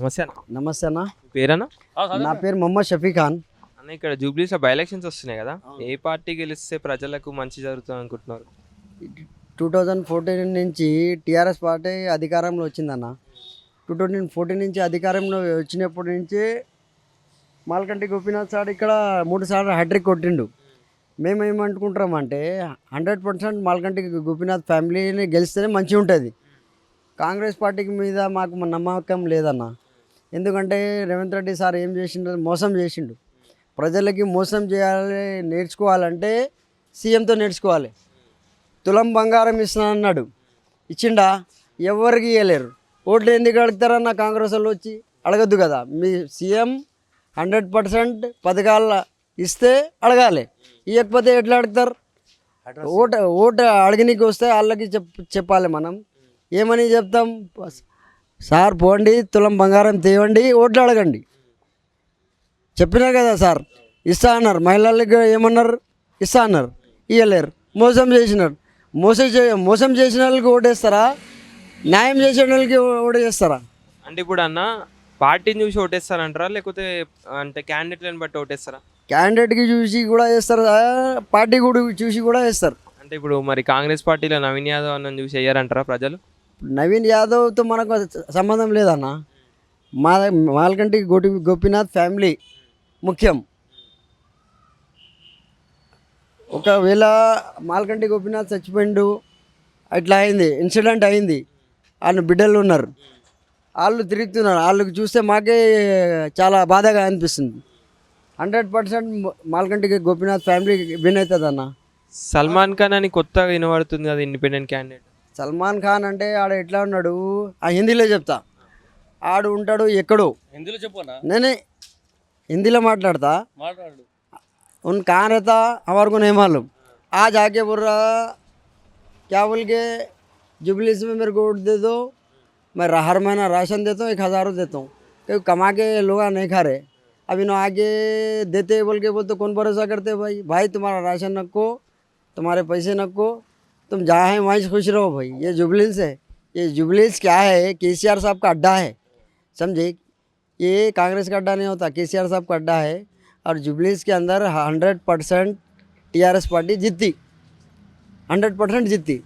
నమస్తే అన్న. నమస్తే అన్న. పేరన్నా? నా పేరు మొహమ్మద్ షఫీ ఖాన్. అన్న ఇక్కడ జూబ్లీస్లో బై ఎలక్షన్స్ వస్తున్నాయి కదా. ఏ పార్టీ గెలిస్తే ప్రజలకు మంచి జరుగుతుంది అనుకుంటున్నారు? టూ థౌజండ్ ఫోర్టీన్ నుంచి టీఆర్ఎస్ పార్టీ అధికారంలో వచ్చిందన్న టూ థౌజండ్ ఫోర్టీన్ నుంచి అధికారంలో వచ్చినప్పటి నుంచి మాల్కంటి గోపీనాథ్ సార్ ఇక్కడ మూడు సార్లు హ్యాట్రిక్ కొట్టిండు. మేము ఏమనుకుంటామంటే హండ్రెడ్ పర్సెంట్ మాల్కంటి గోపీనాథ్ ఫ్యామిలీని గెలిస్తేనే మంచిగా ఉంటుంది. కాంగ్రెస్ పార్టీకి మీద మాకు నమ్మకం లేదన్న. ఎందుకంటే రేవంత్ రెడ్డి సార్ ఏం చేసిండు? మోసం చేసిండు. ప్రజలకి మోసం చేయాలి నేర్చుకోవాలంటే సీఎంతో నేర్చుకోవాలి. తులం బంగారం ఇస్తున్నా అన్నాడు. ఇచ్చిండా? ఎవరికి ఇవ్వలేరు ఓట్లు ఎందుకు అడుగుతారన్న కాంగ్రెస్ వాళ్ళు వచ్చి అడగద్దు కదా. మీ సీఎం హండ్రెడ్ పర్సెంట్ పథకాల ఇస్తే అడగాలి. ఇవ్వకపోతే ఎట్లా అడుగుతారు? ఓటు ఓటు అడగనీకి వస్తే వాళ్ళకి చెప్ చెప్పాలి మనం. ఏమని చెప్తాం? సార్ పోండి తులం బంగారం తేవండి ఓట్లు అడగండి. చెప్పినా కదా సార్ ఇస్తా అన్నారు. మహిళలకు ఏమన్నారు? ఇస్తా అన్నారు. ఇవ్వలేరు మోసం చేసినారు. మోసం చే మోసం చేసిన వాళ్ళకి ఓటేస్తారా? న్యాయం చేసిన వాళ్ళకి ఓటు చేస్తారా అంటే ఇప్పుడు అన్న పార్టీని చూసి ఓటేస్తారంటారా? లేకపోతే అంటే క్యాండిడేట్లను బట్టి ఓటేస్తారా? క్యాండిడేట్కి చూసి కూడా వేస్తారు. పార్టీ కూడా చూసి కూడా వేస్తారు. అంటే ఇప్పుడు మరి కాంగ్రెస్ పార్టీలో నవీన్ యాదవ్ అన్న చూసి వేయరంటారా ప్రజలు? నవీన్ యాదవ్తో మనకు సంబంధం లేదన్న. మా మాల్కంటి గోపి గోపీనాథ్ ఫ్యామిలీ ముఖ్యం. ఒకవేళ మాల్కంటి గోపీనాథ్ చచ్చిపోయిండు అట్లా అయింది ఇన్సిడెంట్ అయింది వాళ్ళు బిడ్డలు ఉన్నారు. వాళ్ళు తిరుగుతున్నారు వాళ్ళకి చూస్తే మాకే చాలా బాధగా అనిపిస్తుంది. హండ్రెడ్ పర్సెంట్ మాల్కంటికి గోపీనాథ్ ఫ్యామిలీ విన్ అవుతుంది అన్న సల్మాన్ ఖాన్ అని కొత్తగా వినబడుతుంది కదా ఇండిపెండెంట్ క్యాండిడేట్. సల్మాన్ ఖాన్ అంటే ఆడ ఎట్లా ఉన్నాడు ఆ హిందీలో చెప్తా ఆడు ఉంటాడు ఎక్కడో హిందీలో చెప్పనా నేనే హిందీలో మాట్లాడతా మాట్లాడు उन कहाँ रहता हमारे को नहीं मालूम आज आके बोल रहा क्या बोल के जुबलीस में मेरे को वोट दे दो मैं रा- हर महीना राशन देता हूँ एक हज़ारों देता हूँ क्योंकि कमा के लोग नहीं खा रहे अभी ना आगे देते बोल के बोल तो कौन भरोसा करते भाई भाई तुम्हारा राशन नक्को तुम्हारे पैसे नक्को तुम जहाँ है, वहीं से खुश रहो भाई। ये जुबलिन है। ये जुबलिन क्या है? के सी आर साहब का अड्डा है। समझे? ये कांग्रेस का अड्डा नहीं होता। के सी आर साहब का अड्डा है। और जुबलिस के अंदर hundred percent T R S party जीती हंड्रेड परसेंट जीती